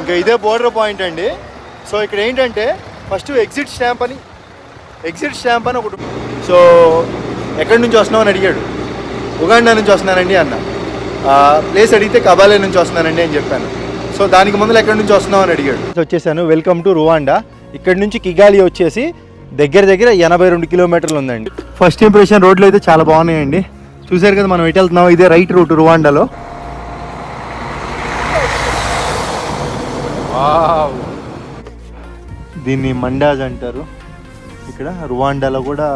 ఇంకా ఇదే border point అండి. సో ఇక్కడ ఏంటంటే ఫస్ట్ ఎగ్జిట్ స్టాంప్ అని ఎగ్జిట్ స్టాంప్ అని ఒకటి సో ఎక్కడి నుంచి వస్తున్నావు అని అడిగాడు. ఉగాండా నుంచి వస్తున్నానండి అన్న. ప్లేస్ అడిగితే కబాలే నుంచి వస్తున్నానండి అని చెప్పాను. సో దానికి ముందు ఎక్కడి నుంచి వస్తున్నావు అని అడిగాడు. వచ్చేసాను. వెల్కమ్ టు రువాండా ఇక్కడ నుంచి కిగాలి వచ్చేసి దగ్గర దగ్గర ఎనభై రెండు కిలోమీటర్లు ఉందండి. ఫస్ట్ ఇంప్రెషన్ రోడ్లు అయితే చాలా బాగున్నాయండి. చూసారు కదా మనం ఎటు వెళ్తున్నాం ఇదే రైట్ రూట్ రువాండాలో దీన్ని మండాజ్ అంటారు. ఇక్కడ రువాండాలో కూడా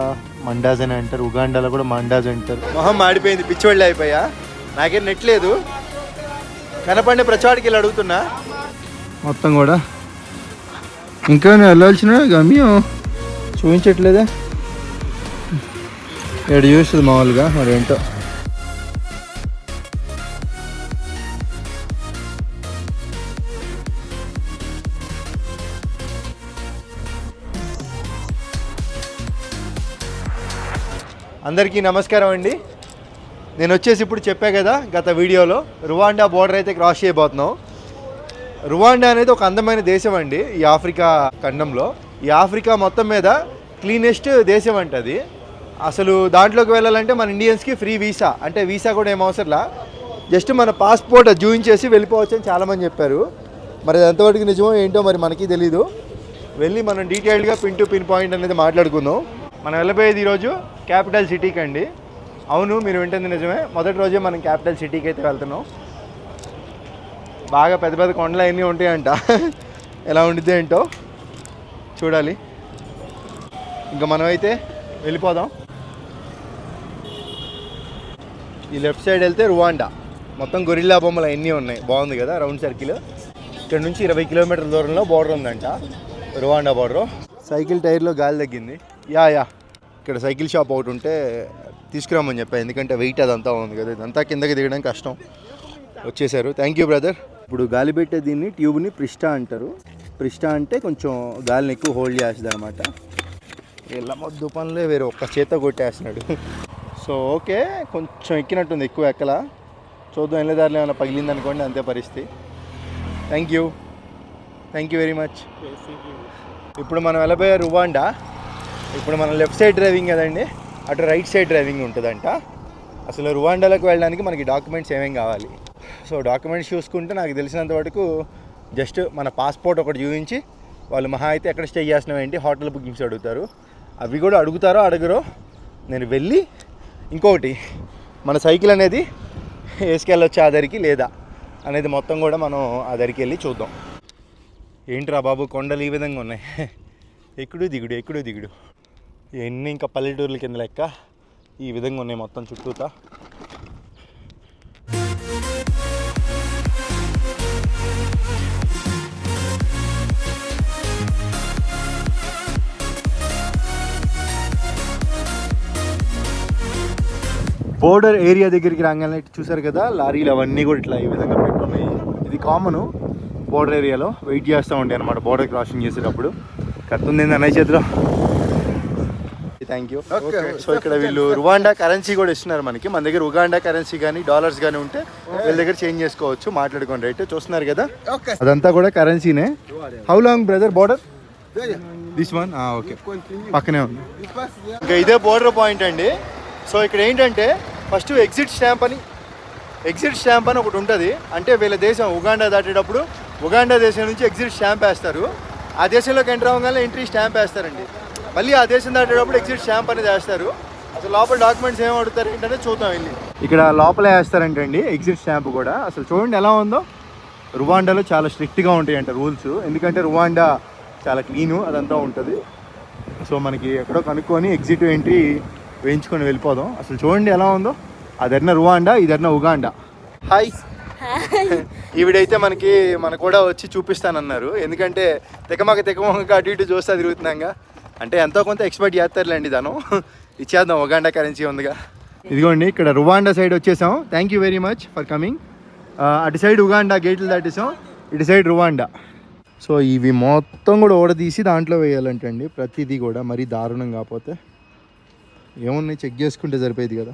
మండాజ్ అని అంటారు ఉగాండాలో కూడా మండాజ్ అంటారు. మొహం మాడిపోయింది పిచ్చివాళ్ళు అయిపోయా? నాకేం నెట్ లేదు. కనపండి ప్రచాడికి వెళ్ళి అడుగుతున్నా. మొత్తం కూడా. ఇంకా నేను వెళ్ళాల్సిన గమ్యం చూపించట్లేదే? ఇక్కడ చూస్తుంది మామూలుగా మరి ఏంటో అందరికీ నమస్కారం అండి. నేను వచ్చేసి ఇప్పుడు చెప్పా కదా గత వీడియోలో రువాండా బోర్డర్ అయితే క్రాస్ చేయబోతున్నాం. రువాండా అనేది ఒక అందమైన దేశం అండి ఈ ఆఫ్రికా ఖండంలో. ఈ ఆఫ్రికా మొత్తం మీద క్లీనెస్ట్ దేశం అంట అది. అసలు దాంట్లోకి వెళ్ళాలంటే మన ఇండియన్స్కి ఫ్రీ వీసా అంటే వీసా కూడా ఏం అవసరంలా జస్ట్ మన పాస్పోర్ట్ చూయించేసి వెళ్ళిపోవచ్చు అని చాలామంది చెప్పారు. మరి అది ఎంతవరకు నిజమో ఏంటో మరి మనకి తెలీదు. వెళ్ళి మనం డీటెయిల్డ్గా పిన్ టు పిన్ పాయింట్ అనేది మాట్లాడుకుందాం. మనం వెళ్ళబోయేది ఈరోజు క్యాపిటల్ సిటీకి అండి. అవును మీరు వింటుంది నిజమే. మొదటి రోజే మనం క్యాపిటల్ సిటీకి అయితే వెళ్తున్నాం. బాగా పెద్ద పెద్ద కొండలు అన్నీ ఉంటాయంట. ఎలా ఉండిద్ది ఏంటో చూడాలి. ఇంకా మనమైతే వెళ్ళిపోదాం. ఈ లెఫ్ట్ సైడ్ వెళ్తే రువాండా. మొత్తం గొరిల్లా బొమ్మలు అన్నీ ఉన్నాయి. బాగుంది కదా రౌండ్ సర్కిల్. ఇక్కడ నుంచి ఇరవై కిలోమీటర్ల దూరంలో బోర్డర్ ఉందంట. Rwanda border. సైకిల్ టైర్లో గాలి తగ్గింది. Yeah yeah. ఇక్కడ సైకిల్ షాప్ ఒకటి ఉంటే తీసుకురామని చెప్పా. ఎందుకంటే వెయిట్ అదంతా ఉంది కదా ఇదంతా కిందకి దిగడం కష్టం. వచ్చేసారు. థ్యాంక్ యూ బ్రదర్ ఇప్పుడు గాలి పెట్టే దీన్ని ట్యూబ్ని ప్రిస్టా అంటారు. ప్రిస్టా అంటే కొంచెం గాలిని ఎక్కువ హోల్డ్ చేస్తుంది అనమాట ఇలా మొద్దు పనులే వేరే. ఒక్క చేత కొట్టేస్తున్నాడు. So okay. కొంచెం ఎక్కినట్టుంది ఎక్కువ ఎక్కల. చూద్దాం వెళ్ళేదారిలో ఏమైనా పగిలింది అనుకోండి అంతే పరిస్థితి. Thank you thank you very much ఇప్పుడు మనం వెళ్ళబోయే రువాండా. ఇప్పుడు మనం లెఫ్ట్ సైడ్ డ్రైవింగ్ కదండి అటు రైట్ సైడ్ డ్రైవింగ్ ఉంటుందంట. అసలు రువాండాలోకి వెళ్ళడానికి మనకి డాక్యుమెంట్స్ ఏమేమి కావాలి? సో డాక్యుమెంట్స్ చూసుకుంటే నాకు తెలిసినంత వరకు జస్ట్ మన పాస్పోర్ట్ ఒకటి చూపించి వాళ్ళు మహా అయితే ఎక్కడ స్టే చేస్తున్నాం ఏంటి హోటల్ బుకింగ్స్ అడుగుతారు. అవి కూడా అడుగుతారో అడగరో నేను వెళ్ళి ఇంకొకటి మన సైకిల్ అనేది వేసుకెళ్ళొచ్చా ఆ దరికి లేదా అనేది మొత్తం కూడా మనం ఆ దరికి వెళ్ళి చూద్దాం. ఏంట్రా బాబు కొండలు ఈ విధంగా ఉన్నాయి. ఎక్కుడు దిగుడు ఎక్కుడు దిగుడు. ఇవన్నీ ఇంకా పల్లెటూర్ల కింద లెక్క? ఈ విధంగా ఉన్నాయి మొత్తం చుట్టూతా. బోర్డర్ ఏరియా దగ్గరికి రాగానే చూసారు కదా లారీలు అవన్నీ కూడా ఇట్లా ఈ విధంగా పెట్టున్నాయి ఇది కామను బోర్డర్ ఏరియాలో వెయిట్ చేస్తూ ఉంటాయి అనమాట బోర్డర్ క్రాసింగ్ చేసేటప్పుడు. కత్తుంది అన్నయ్య చేతిలో? Thank you. సో ఇక్కడ వీళ్ళు రువాండా కరెన్సీ కూడా ఇస్తున్నారు మనకి. మన దగ్గర ఉగాండా కరెన్సీ కానీ డాలర్స్ కానీ ఉంటే వీళ్ళ దగ్గర చేంజ్ చేసుకోవచ్చు మాట్లాడుకోండి. రైట్ చూస్తున్నారు కదా? అదంతా కూడా కరెన్సీనే. How long brother border this one okay పక్కనే ఉంది. ఇంకా ఇదే బోర్డర్ పాయింట్ అండి. సో ఇక్కడ ఏంటంటే ఫస్ట్ ఎగ్జిట్ స్టాంప్ అని ఎగ్జిట్ స్టాంప్ అని ఒకటి ఉంటుంది. అంటే వీళ్ళ దేశం ఉగాండా దాటేటప్పుడు ఉగాండా దేశం నుంచి ఎగ్జిట్ స్టాంప్ వేస్తారు. ఆ దేశంలోకి ఎంటర్ అవ్వగానే ఎంట్రీ స్టాంప్ వేస్తారండి. మళ్ళీ ఆ దేశం దాటేటప్పుడు ఎగ్జిట్ స్టాంప్ అనేది వేస్తారు. అసలు లోపల డాక్యుమెంట్స్ ఏం అడుగుతారు ఏంటంటే చూద్దాం వెళ్ళి. ఇక్కడ లోపల వేస్తారంటండి ఎగ్జిట్ స్టాంప్ కూడా. అసలు చూడండి ఎలా ఉందో. రువాండాలో చాలా స్ట్రిక్ట్గా ఉంటాయి అంట రూల్స్. ఎందుకంటే రువాండా చాలా క్లీను అదంతా ఉంటుంది. సో మనకి ఎక్కడో కనుక్కొని ఎగ్జిట్ ఎంట్రీ వేయించుకొని వెళ్ళిపోదాం. అసలు చూడండి ఎలా ఉందో. అదన్న రువాండా ఇదన్న ఉగాండా. హాయ్ ఈవిడైతే మనకి మన కూడా వచ్చి చూపిస్తానన్నారు. ఎందుకంటే తెకమక తెకమక అటు ఇటు చూస్తా తిరుగుతున్నాగా. అంటే ఎంతో కొంత ఎక్స్పెక్ట్ చేస్తారులేండి తను ఇచ్చేద్దాం ఉగాండా కరెన్సీ ఉందిగా. ఇదిగోండి ఇక్కడ రువాండా సైడ్ వచ్చేసాం. Thank you very much for coming అటు సైడ్ ఉగాండా గేట్లు దాటేసాం. ఇటు సైడ్ రువాండా సో ఇవి మొత్తం కూడా ఓడదీసి దాంట్లో వేయాలంటండి. ప్రతిదీ కూడా మరీ దారుణం కాకపోతే. ఏమున్నాయి? చెక్ చేసుకుంటే సరిపోయేది కదా.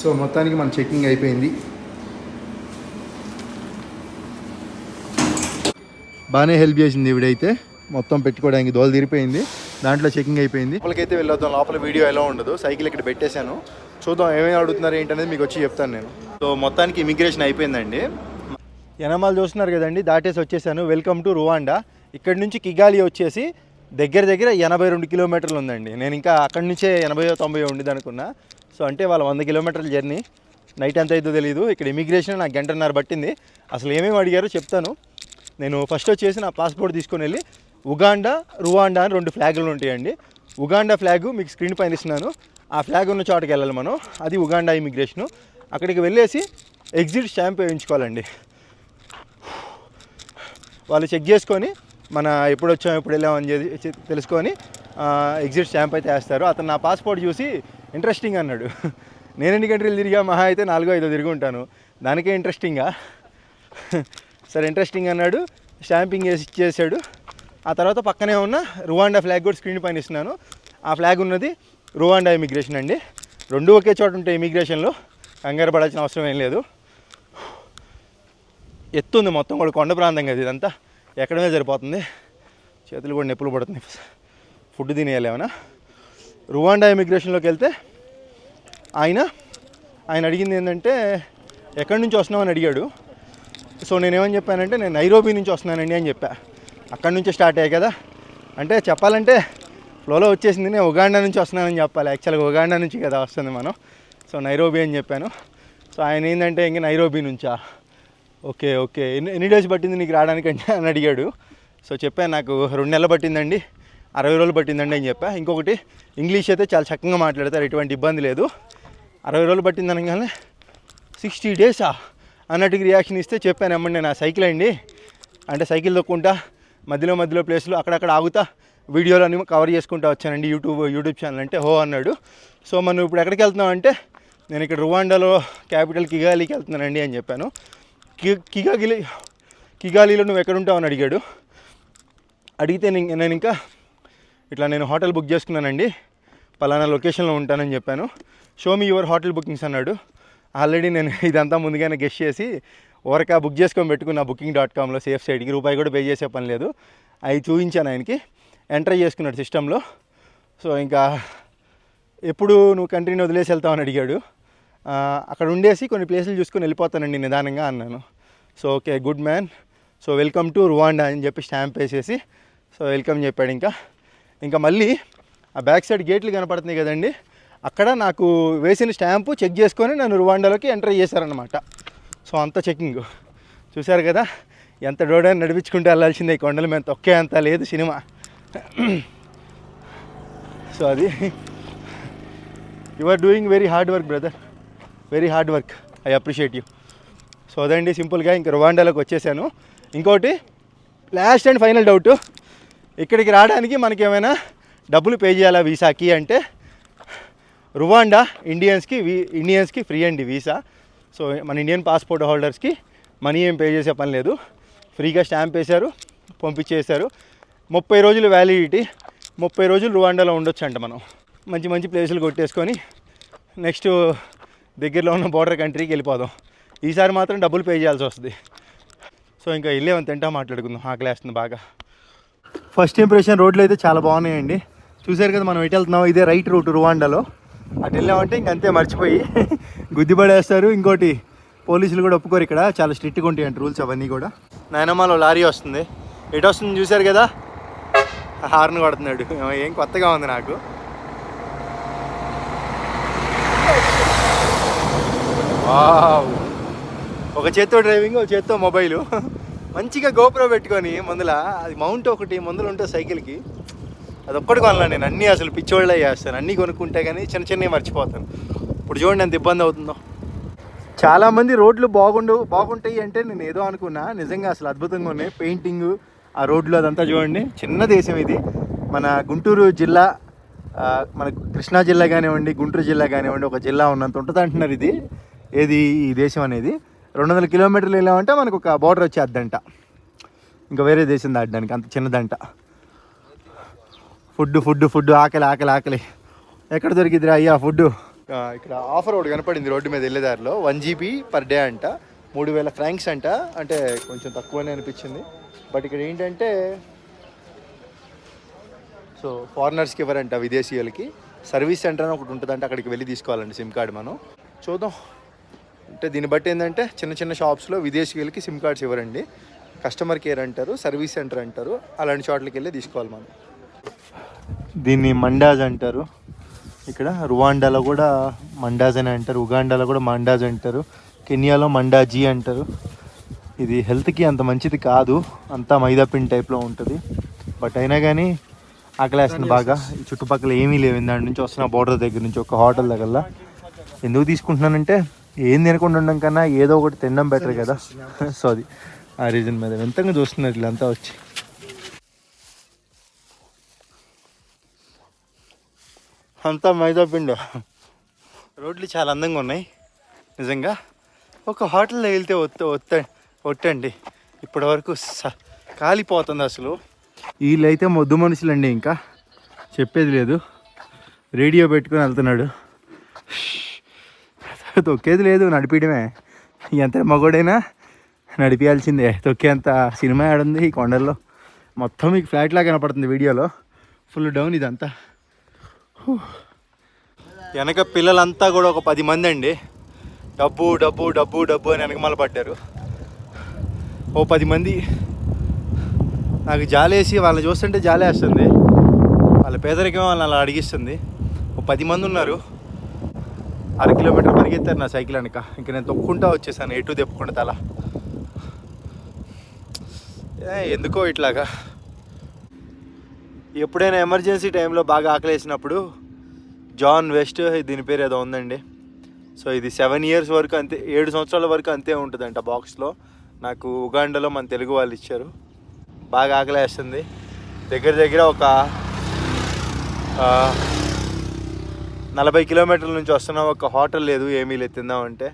సో మొత్తానికి మన చెక్కింగ్ అయిపోయింది. బాగానే హెల్ప్ చేసింది ఇవిడైతే మొత్తం పెట్టుకోవడానికి దోలు తీరిపోయింది. దాంట్లో చెకింగ్ అయిపోయింది. లోపలికైతే వెళ్ళొద్దాం. లోపల వీడియో ఎలా ఉండదు. సైకిల్ ఇక్కడ పెట్టేశాను. చూద్దాం ఏమేమి అడుగుతున్నారు ఏంటనేది మీకు వచ్చి చెప్తాను నేను. సో మొత్తానికి ఇమిగ్రేషన్ అయిపోయిందండి. ఎనమాలు చూస్తున్నారు కదండి దాటేసి వచ్చేసాను. వెల్కమ్ టు రువాండా ఇక్కడ నుంచి కిగాలి వచ్చేసి దగ్గర దగ్గర ఎనభై రెండు కిలోమీటర్లు ఉందండి. నేను ఇంకా అక్కడి నుంచే ఎనభై తొంభై ఉండేది అనుకున్నా. సో అంటే వాళ్ళ వంద కిలోమీటర్ల జర్నీ నైట్ ఎంత అయిందో తెలియదు ఇక్కడ ఇమిగ్రేషన్ నాకు గంటన్నర పట్టింది. అసలు ఏమేమి అడిగారో చెప్తాను. నేను ఫస్ట్ వచ్చేసి నా పాస్పోర్ట్ తీసుకొని వెళ్ళి ఉగాండా రువాండా అని రెండు ఫ్లాగులు ఉంటాయండి. ఉగాండా ఫ్లాగ్ మీకు స్క్రీన్ పైన ఇస్తున్నాను. ఆ ఫ్లాగ్ ఉన్న చోటకి వెళ్ళాలి మనం. అది ఉగాండా ఇమిగ్రేషను. అక్కడికి వెళ్ళేసి ఎగ్జిట్ స్టాంప్ వేయించుకోవాలండి. వాళ్ళు చెక్ చేసుకొని మన ఎప్పుడు వచ్చాం ఎప్పుడు వెళ్ళామని చెప్పి తెలుసుకొని ఎగ్జిట్ స్టాంప్ అయితే వేస్తారు. అతను నా పాస్పోర్ట్ చూసి ఇంట్రెస్టింగ్ అన్నాడు. నేను ఎన్ని గంటలు తిరిగా మహా అయితే నాలుగో ఐదో తిరిగి ఉంటాను. దానికే ఇంట్రెస్టింగా. సరే ఇంట్రెస్టింగ్ అన్నాడు. స్టాంపింగ్ వేసి ఇచ్చేసాడు. ఆ తర్వాత పక్కనే ఉన్న రువాండా ఫ్లాగ్ కూడా స్క్రీన్ పైన ఇస్తున్నాను. ఆ ఫ్లాగ్ ఉన్నది రువాండా ఇమిగ్రేషన్ అండి. రెండు ఒకే చోట ఉంటే ఇమిగ్రేషన్లో కంగారు పడాల్సిన అవసరం ఏం లేదు. ఎత్తు ఉంది మొత్తం కూడా కొండ ప్రాంతం కదా ఇదంతా. ఎక్కడమే సరిపోతుంది. చేతులు కూడా నొప్పులు పడుతుంది ఫుడ్ తినేయాలి ఏమైనా రువాండా ఇమిగ్రేషన్లోకి వెళ్తే ఆయన ఆయన అడిగింది ఏంటంటే ఎక్కడి నుంచి వస్తున్నామని అడిగాడు. సో నేనేమని చెప్పానంటే నేను నైరోబీ నుంచి వస్తున్నానండి అని చెప్పా. అక్కడి నుంచే స్టార్ట్ అయ్యాయి కదా. అంటే చెప్పాలంటే ఫ్లోలో వచ్చేసింది నేను ఉగాండా నుంచి వస్తున్నానని చెప్పాలి. యాక్చువల్గా ఉగాండా నుంచి కదా వస్తుంది మనం. సో నైరోబీ అని చెప్పాను. సో ఆయన ఏంటంటే ఇంక నైరోబీ నుంచా? Okay okay. ఎన్ని ఎన్ని డేస్ పట్టింది నీకు రావడానికి అంటే అని అడిగాడు. సో చెప్పాను నాకు రెండు నెలలు పట్టిందండి అరవై రోజులు పట్టిందండి అని చెప్పా. ఇంకొకటి ఇంగ్లీష్ అయితే చాలా చక్కగా మాట్లాడతారు ఎటువంటి ఇబ్బంది లేదు. అరవై రోజులు పట్టింది అనగానే సిక్స్టీ డేసా? అన్నట్టుగా రియాక్షన్ ఇస్తే చెప్పాను ఏమండి నా సైకిల్ అండి. అంటే సైకిల్ తొక్కుంటా మధ్యలో మధ్యలో ప్లేస్లో అక్కడక్కడ ఆగుతా. వీడియోలు అన్ని కవర్ చేసుకుంటా వచ్చానండి యూట్యూబ్ యూట్యూబ్ ఛానల్ అంటే హో అన్నాడు. సో మనం ఇప్పుడు ఎక్కడికి వెళ్తున్నాం అంటే నేను ఇక్కడ రువాండాలో క్యాపిటల్ కిగాలికి వెళ్తున్నానండి అని చెప్పాను. కి కిగాగిలి కిగాలిలో నువ్వు ఎక్కడ ఉంటావు అని అడిగాడు. అడిగితే నేను నేను ఇంకా ఇట్లా నేను హోటల్ బుక్ చేసుకున్నానండి. పలానా లొకేషన్లో ఉంటానని చెప్పాను. Show me your hotel bookings అన్నాడు. ఆల్రెడీ నేను ఇదంతా ముందుగానే గెస్ట్ చేసి ఓరకా బుక్ చేసుకొని పెట్టుకున్న బుకింగ్ డాట్ కామ్లో సేఫ్ సైడ్కి రూపాయి కూడా పే చేసే పని లేదు. అవి చూపించాను ఆయనకి. ఎంటర్ చేసుకున్నాడు సిస్టంలో సో ఇంకా ఎప్పుడు నువ్వు కంట్రీని వదిలేసి వెళ్తావని అడిగాడు. అక్కడ ఉండేసి కొన్ని ప్లేసులు చూసుకొని వెళ్ళిపోతానండి నిదానంగా అన్నాను. So okay good man so welcome to Rwanda అని చెప్పి స్టాంప్ వేసేసి సో వెల్కమ్ చెప్పాడు ఇంకా. ఇంకా మళ్ళీ ఆ బ్యాక్ సైడ్ గేట్లు కనపడుతున్నాయి కదండి. అక్కడ నాకు వేసిన స్టాంపు చెక్ చేసుకొని నన్ను రువాండాలోకి ఎంటర్ చేశారనమాట సో అంత చెకింగ్ చూశారు కదా? ఎంత డోడని నడిపించుకుంటూ వెళ్ళాల్సిందే ఈ కొండల. మీద తొక్కే అంత లేదు సినిమా. సో అది. You are doing very hard work brother very hard work I appreciate you so అదండి సింపుల్గా ఇంక రువాండాలోకి వచ్చేసాను. ఇంకోటి లాస్ట్ అండ్ ఫైనల్ డౌట్ ఇక్కడికి రావడానికి మనకి ఏమైనా డబ్బులు పే చేయాలా వీసాకి అంటే రువాండా ఇండియన్స్కి వీ ఇండియన్స్కి ఫ్రీ అండి వీసా. సో మన ఇండియన్ పాస్పోర్ట్ హోల్డర్స్కి మనీ ఏం పే చేసే పని లేదు. ఫ్రీగా స్టాంప్ వేశారు పంపించేశారు. ముప్పై రోజులు వ్యాలిడిటీ ముప్పై రోజులు రువాండాలో ఉండొచ్చు అంట మనం. మంచి మంచి ప్లేసులు కొట్టేసుకొని నెక్స్ట్ దగ్గరలో ఉన్న బోర్డర్ కంట్రీకి వెళ్ళిపోదాం. ఈసారి మాత్రం డబ్బులు పే చేయాల్సి వస్తుంది. సో ఇంకా వెళ్ళేమని తింటా మాట్లాడుకుందాం. ఆకలి వేస్తుంది బాగా. ఫస్ట్ ఇంప్రెషన్ రోడ్లు అయితే చాలా బాగున్నాయండి. చూసారు కదా మనం ఎటు వెళ్తున్నాం ఇదే రైట్ రూట్ రువాండాలో అటు వెళ్ళామంటే ఇంకంతే మర్చిపోయి గుద్దిపడేస్తారు ఇంకోటి పోలీసులు కూడా ఒప్పుకోరు ఇక్కడ. చాలా స్ట్రిక్ట్గా ఉంటాయి అంటే రూల్స్ అవన్నీ కూడా. నాయనమ్మలో లారీ వస్తుంది. ఎటు వస్తుంది చూశారు కదా? హార్న్ కొడుతున్నాడు. ఏం కొత్తగా ఉంది నాకు. వావ్. ఒక చేత్తో డ్రైవింగ్ ఒక చేత్తో మొబైలు. మంచిగా గోపురం పెట్టుకొని ముందల అది మౌంట్ ఒకటి మందులు ఉంటే సైకిల్కి. అది ఒక్కటి కొనలా నేను అన్నీ అసలు పిచ్చోళ్ళే చేస్తాను. అన్నీ కొనుక్కుంటే కానీ చిన్న చిన్నవి మర్చిపోతాను. ఇప్పుడు చూడండి ఎంత ఇబ్బంది అవుతుందో. చాలామంది రోడ్లు బాగుండు బాగుంటాయి అంటే నేను ఏదో అనుకున్నా. నిజంగా అసలు అద్భుతంగా ఉన్నాయి. పెయింటింగ్ ఆ రోడ్లు అదంతా చూడండి. చిన్న దేశం ఇది. మన గుంటూరు జిల్లా మన కృష్ణా జిల్లా కానివ్వండి గుంటూరు జిల్లా కానివ్వండి ఒక జిల్లా ఉన్నంత ఉంటుంది అంటున్నారు ఇది. ఏది ఈ దేశం అనేది. రెండు వందల కిలోమీటర్లు వెళ్ళామంటే మనకు ఒక బార్డర్ వచ్చేద్దంట. ఇంకా వేరే దేశం దాటడానికి అంత చిన్నదంట. ఫుడ్ ఫుడ్ ఫుడ్ ఆకలి ఆకలి ఆకలి. ఎక్కడ దొరికిద్దిరా అయ్యా ఫుడ్ ఇక్కడ ఆఫర్ ఒకటి కనపడింది రోడ్డు మీద వెళ్ళేదారిలో వన్ జీబీ పర్ డే అంట. మూడు వేల ఫ్రాంక్స్ అంట. అంటే కొంచెం తక్కువనే అనిపించింది. బట్ ఇక్కడ ఏంటంటే సో ఫారినర్స్కి ఇవ్వరంట విదేశీయులకి. సర్వీస్ సెంటర్ అని ఒకటి ఉంటుందంటే అక్కడికి వెళ్ళి తీసుకోవాలండి సిమ్ కార్డ్ మనం. చూద్దాం. అంటే దీన్ని బట్టి ఏంటంటే చిన్న చిన్న షాప్స్లో విదేశీయులకి సిమ్ కార్డ్స్ ఇవ్వరండి. కస్టమర్ కేర్ అంటారు సర్వీస్ సెంటర్ అంటారు. అలాంటి చోట్లకి వెళ్ళి తీసుకోవాలి మనం. దీన్ని మండాజ్ అంటారు. ఇక్కడ రువాండాలో కూడా మండాజ్ అని అంటారు ఉగాండాలో కూడా మండాజ్ అంటారు కెనియాలో మండాజీ అంటారు. ఇది హెల్త్కి అంత మంచిది కాదు అంతా మైదాపిండి టైప్లో ఉంటుంది. బట్ అయినా కానీ ఆకలేస్తుంది బాగా. ఈ చుట్టుపక్కల ఏమీ లేవు. దాని నుంచి వస్తున్న బోర్డర్ దగ్గర నుంచి ఒక హోటల్ దగ్గర ఎందుకు తీసుకుంటున్నానంటే ఏం తినకుండా ఉండడం కన్నా ఏదో ఒకటి తినడం బెటర్ కదా. సో అది ఆ రీజన్ మీద. ఎంతగా చూస్తున్నారు వీళ్ళంతా వచ్చి. అంతా మైదా పిండి. రోడ్లు చాలా అందంగా ఉన్నాయి. నిజంగా ఒక హోటల్లో వెళ్తే ఒత్త ఒత్త ఒట్టండి. ఇప్పటి వరకు స- కాలిపోతుంది అసలు. వీళ్ళైతే మొద్దు మనుషులండి ఇంకా. చెప్పేది లేదు. రేడియో పెట్టుకొని వెళ్తున్నాడు. తొక్కేది లేదు నడిపించడమే ఎంత మగోడైనా నడిపించాల్సిందే తొక్కేంత సినిమా ఆడుంది ఈ కొండల్లో. మొత్తం మీకు ఫ్లాట్ లాగా కనపడుతుంది వీడియోలో. ఫుల్ డౌన్ ఇదంతా. వెనక పిల్లలంతా కూడా ఒక పది మంది అండి. డబ్బు డబ్బు డబ్బు డబ్బు అని వెనకమాల పడ్డారు. ఓ పది మంది నాకు జాలేసి వాళ్ళని చూస్తుంటే జాలేస్తుంది. వాళ్ళ పేదరికం వాళ్ళని అలా అడిగిస్తుంది. ఓ పది మంది ఉన్నారు. అర కిలోమీటర్ పరిగెత్తారు నా సైకిల్ వెనక. ఇంక నేను తొక్కుంటా వచ్చేసాను ఎటు తెప్పుకుంటా తల ఎందుకో ఇట్లాగా. ఎప్పుడైనా ఎమర్జెన్సీ టైంలో బాగా ఆకలేసినప్పుడు జాన్ వెస్ట్ దీని పేరు ఏదో ఉందండి. సో ఇది సెవెన్ ఇయర్స్ వరకు అంతే ఏడు సంవత్సరాల వరకు అంతే ఉంటుందంట బాక్స్లో. నాకు ఉగాండాలో మన తెలుగు వాళ్ళు ఇచ్చారు. బాగా ఆకలేస్తుంది. దగ్గర దగ్గర ఒక నలభై కిలోమీటర్ల నుంచి వస్తున్న ఒక హోటల్ లేదు ఏమీ లేదు తిందామంటే.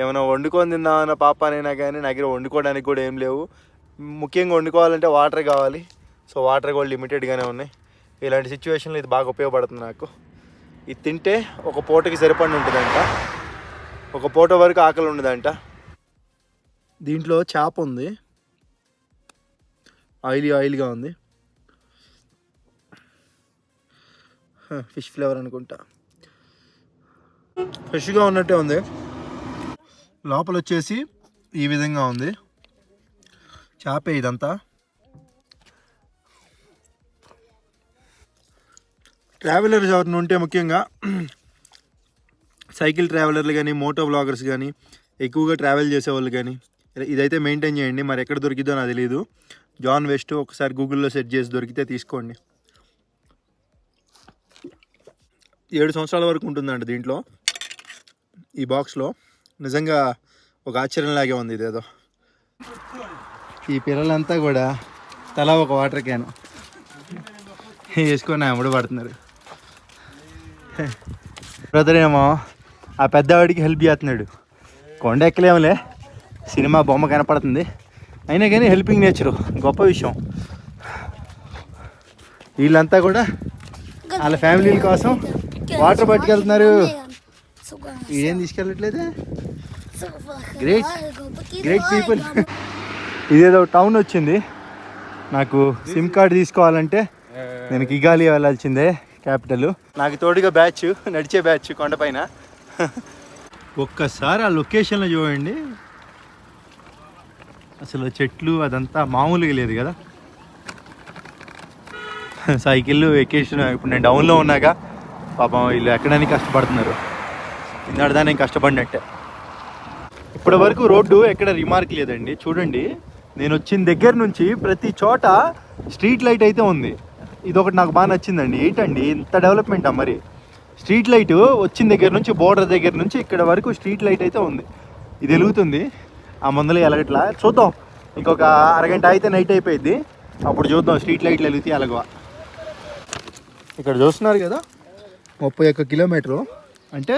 ఏమైనా వండుకొని తిందామన్న పాపానైనా కానీ నా దగ్గర వండుకోవడానికి కూడా ఏం లేవు. ముఖ్యంగా వండుకోవాలంటే వాటర్ కావాలి. సో వాటర్ కూడా లిమిటెడ్గానే ఉన్నాయి. ఇలాంటి సిచ్యువేషన్లో ఇది బాగా ఉపయోగపడుతుంది నాకు. ఇది తింటే ఒక పూటకి సరిపడి ఉంటుందంట. ఒక పూట వరకు ఆకలి ఉండదంట. దీంట్లో చేప ఉంది. ఆయిలీ ఆయిల్గా ఉంది. ఫిష్ ఫ్లేవర్ అనుకుంటా. ఫ్రెష్గా ఉన్నట్టే ఉంది. లోపల వచ్చేసి ఈ విధంగా ఉంది. చేపే ఇదంతా. ట్రావెలర్స్ ఎవరిని ఉంటే ముఖ్యంగా సైకిల్ ట్రావెలర్లు కానీ మోటో బ్లాగర్స్ కానీ ఎక్కువగా ట్రావెల్ చేసేవాళ్ళు కానీ ఇదైతే మెయింటైన్ చేయండి. మరి ఎక్కడ దొరికిద్దో నాకు తెలియదు జాన్ వెస్ట్ ఒకసారి గూగుల్లో సెర్చ్ చేసి దొరికితే తీసుకోండి. ఏడు సంవత్సరాల వరకు ఉంటుందండి దీంట్లో. ఈ బాక్స్లో. నిజంగా ఒక ఆశ్చర్యంలాగే ఉంది ఇదేదో. ఈ పిల్లలంతా కూడా తలా ఒక వాటర్ క్యాన్. వేసుకొని అమ్మడు పడుతున్నారు. బ్రదర్ ఏమో ఆ పెద్దవాడికి హెల్ప్ చేస్తున్నాడు. కొండ ఎక్కలేములే. సినిమా బొమ్మ కనపడుతుంది. అయినా కానీ హెల్పింగ్ నేచరు. గొప్ప విషయం. వీళ్ళంతా కూడా వాళ్ళ ఫ్యామిలీల కోసం వాటర్ పట్టుకెళ్తున్నారు. ఏం తీసుకెళ్ళట్లేదే? గ్రేట్ గ్రేట్ పీపుల్ ఇదేదో టౌన్ వచ్చింది. నాకు సిమ్ కార్డ్ తీసుకోవాలంటే నేను కిగాలి వెళ్ళాల్సిందే. క్యాపిటల్. నాకు తోడుగా బ్యాచ్ నడిచే బ్యాచ్ కొండపైన. ఒక్కసారి ఆ లొకేషన్లో చూడండి. అసలు చెట్లు అదంతా మామూలుగా లేదు కదా. సైకిళ్ళు వెకేషన్ ఇప్పుడు నేను డౌన్లో ఉన్నాక పాపం వీళ్ళు ఎక్కడానికి కష్టపడుతున్నారు. ఇందాడదా నేను కష్టపడినట్టే. ఇప్పటి వరకు రోడ్డు ఎక్కడ రిమార్క్ లేదండి. చూడండి. నేను వచ్చిన దగ్గర నుంచి ప్రతి చోట స్ట్రీట్ లైట్ అయితే ఉంది. ఇదొకటి నాకు బాగా నచ్చిందండి. ఏంటండి? ఇంత డెవలప్మెంట్ మరి? స్ట్రీట్ లైట్ వచ్చిన దగ్గర నుంచి బోర్డర్ దగ్గర నుంచి ఇక్కడ వరకు స్ట్రీట్ లైట్ అయితే ఉంది. ఇది వెలుగుతుంది. ఆ మందులు ఎలగట్లా చూద్దాం. ఇంకొక అరగంట అయితే నైట్ అయిపోయింది. అప్పుడు చూద్దాం స్ట్రీట్ లైట్లు వెలుగుతాయి ఎలగవ ఇక్కడ చూస్తున్నారు కదా? ముప్పై ఒక్క కిలోమీటరు. అంటే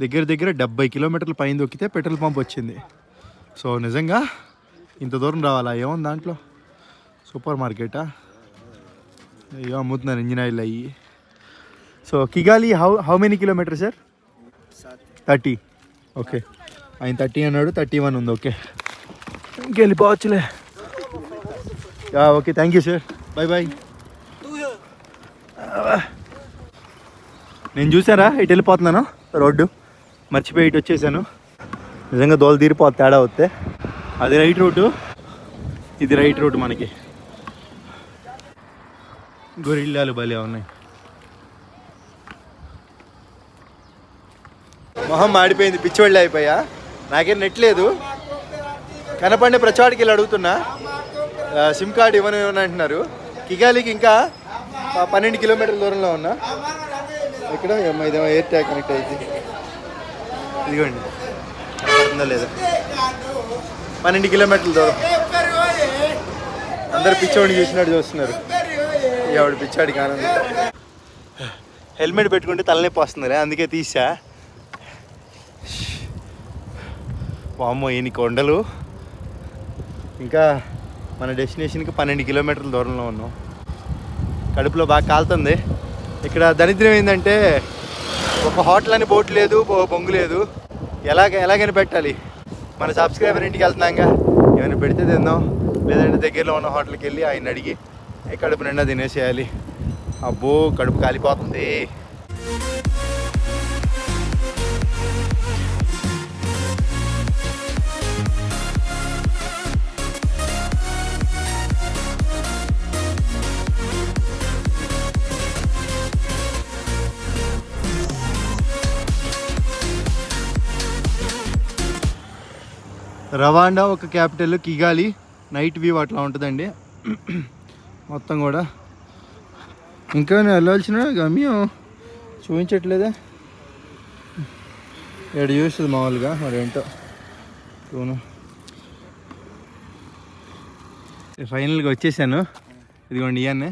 దగ్గర దగ్గర డెబ్బై కిలోమీటర్ల పైన దొక్కితే పెట్రోల్ పంప్ వచ్చింది. సో నిజంగా ఇంత దూరం రావాలా? ఏముంది దాంట్లో? సూపర్ మార్కెటా? అయ్యో అమ్ముతున్నారు ఇంజిన్ ఆయిల్ అయ్యి. So Kigali how how many kilometre sir thirty okay ఆయన థర్టీ అన్నాడు థర్టీ వన్ ఉంది okay ఇంకెళ్ళిపోవచ్చులే okay thank you sir bye bye నేను చూసారా ఇటు వెళ్ళిపోతున్నాను రోడ్డు. మర్చిపోయి ఇటు వచ్చేసాను. నిజంగా దోలు తీరిపోతుంది తేడా వస్తే. అది రైట్ రూటు ఇది రైట్ రూట్ మనకి. గొరిల్లాలు భలే ఉన్నాయి. మొహం మాడిపోయింది పిచ్చివాళ్ళు అయిపోయా? నాకేం నెట్ లేదు. కనపడిన ప్రచాడికి వెళ్ళి అడుగుతున్నా. సిమ్ కార్డు ఇవ్వను ఇవ్వను అంటున్నారు. కిగాలికి ఇంకా పన్నెండు కిలోమీటర్ల దూరంలో ఉన్నా. ఇక్కడ ఇదేమో ఎయిర్ ట్యాగ్ కనెక్ట్ అయింది. ఇదిగోండి. ఉందా లేదా. పన్నెండు కిలోమీటర్ల దూరం. అందరు పిచ్చోడిని చూసినట్టు చూస్తున్నారు. ఎవడు పిచ్చాడికి ఆనందం హెల్మెట్ పెట్టుకుంటే తలనొప్పి వస్తుందిలే అందుకే తీసా. వామ్మో ఎన్ని కొండలు. ఇంకా మన డెస్టినేషన్కి పన్నెండు కిలోమీటర్ల దూరంలో ఉన్నాం. కడుపులో బాగా కాలుతుంది. ఇక్కడ దరిద్రం ఏంటంటే ఒక హోటల్ అని బోట్ లేదు బొంగు లేదు. ఎలాగ ఎలాగైనా పెట్టాలి. మన సబ్స్క్రైబర్ ఇంటికి వెళ్తున్నాగా. ఏమైనా పెడితే తిందాం. లేదంటే దగ్గరలో ఉన్న హోటల్కి వెళ్ళి ఆయన అడిగి కడుపు నిండా తినేసేయాలి? అబ్బో కడుపు కాలిపోతుంది. రవాండా ఒక క్యాపిటల్ కిగాలి నైట్ వ్యూ అట్లా ఉంటుందండి. మొత్తం కూడా. ఇంకా నేను వెళ్ళాల్సిన గమ్యం చూపించట్లేదా. ఇక్కడ చూస్తుంది మామూలుగా మరి ఏంటో చూను ఫైనల్గా వచ్చేసాను. ఇదిగోండి ఇవన్నీ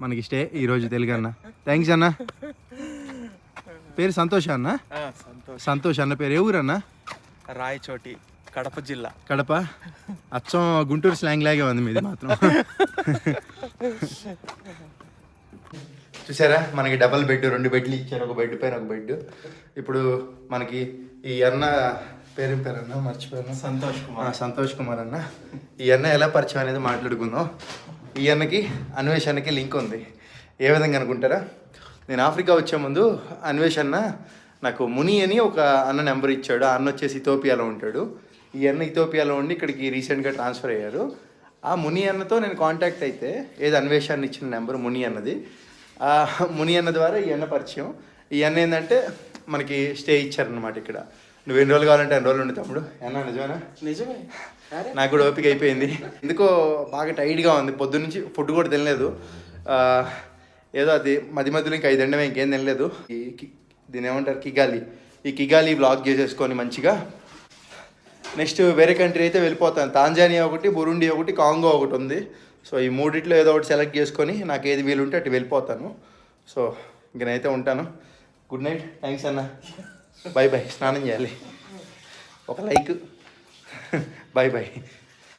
మనకి స్టే ఈరోజు తెలుగు అన్న. థ్యాంక్స్ అన్న. పేరు సంతోష్ అన్న? సంతోష్. సంతోష్ అన్న పేరు. ఏ ఊరన్నా? రాయచోటి. కడప జిల్లా. కడప? అచ్చం గుంటూరు స్లాంగ్ లాగే ఉంది మీది మాత్రం. చూసారా? మనకి డబల్ బెడ్ రెండు బెడ్లు ఇచ్చారు. ఒక బెడ్ పైన ఒక బెడ్. ఇప్పుడు మనకి ఈ అన్న పేరు పేరు అన్న మర్చిపోయాను. సంతోష్ ఆ, సంతోష్ కుమార్ అన్న. ఈ అన్న ఎలా పరిచయం అనేది మాట్లాడుకుందాం. ఈ అన్నకి అన్వేషణకి లింక్ ఉంది. ఏ విధంగా అనుకుంటారా? నేను ఆఫ్రికా వచ్చే ముందు అన్వేష్ అన్న నాకు ముని అని ఒక అన్న నెంబర్ ఇచ్చాడు. ఆ అన్న వచ్చేసి ఇథోపియాలో ఉంటాడు. ఈ అన్న ఇథోపియాలో ఉండి ఇక్కడికి రీసెంట్గా ట్రాన్స్ఫర్ అయ్యారు. ఆ ముని అన్నతో నేను కాంటాక్ట్ అయితే ఏది అన్వేషాన్ని ఇచ్చిన నెంబర్ ముని అన్నది. ఆ ముని అన్న ద్వారా ఈ అన్న పరిచయం. ఈ అన్న ఏంటంటే మనకి స్టే ఇచ్చారనమాట ఇక్కడ. నువ్వు ఎన్ని రోజులు కావాలంటే ఎన్ని రోజులు ఉండి తమ్ముడు. అన్న నిజమేనా? నిజమే. నాకు కూడా ఓపిక అయిపోయింది. ఎందుకో బాగా టైట్గా ఉంది. పొద్దున్న నుంచి ఫుడ్ కూడా తినలేదు. ఏదో అది మధ్య మధ్యలో ఇంకా ఐదు ఎండమే ఇంకేం తినలేదు. దీని ఏమంటారు? కిగాలి. ఈ కిగాలి బ్లాగ్ చేసేసుకొని మంచిగా నెక్స్ట్ వేరే కంట్రీ అయితే వెళ్ళిపోతాను. తాంజానియా ఒకటి బురుండి ఒకటి కాంగో ఒకటి ఉంది. సో ఈ మూడిట్లో ఏదో ఒకటి సెలెక్ట్ చేసుకొని నాకు ఏది వీలుంటే అటు వెళ్ళిపోతాను. సో ఇంక నేనైతే ఉంటాను. Good night. థ్యాంక్స్ అన్న. బాయ్ బాయ్ స్నానం చేయాలి. ఒక లైక్. Bye bye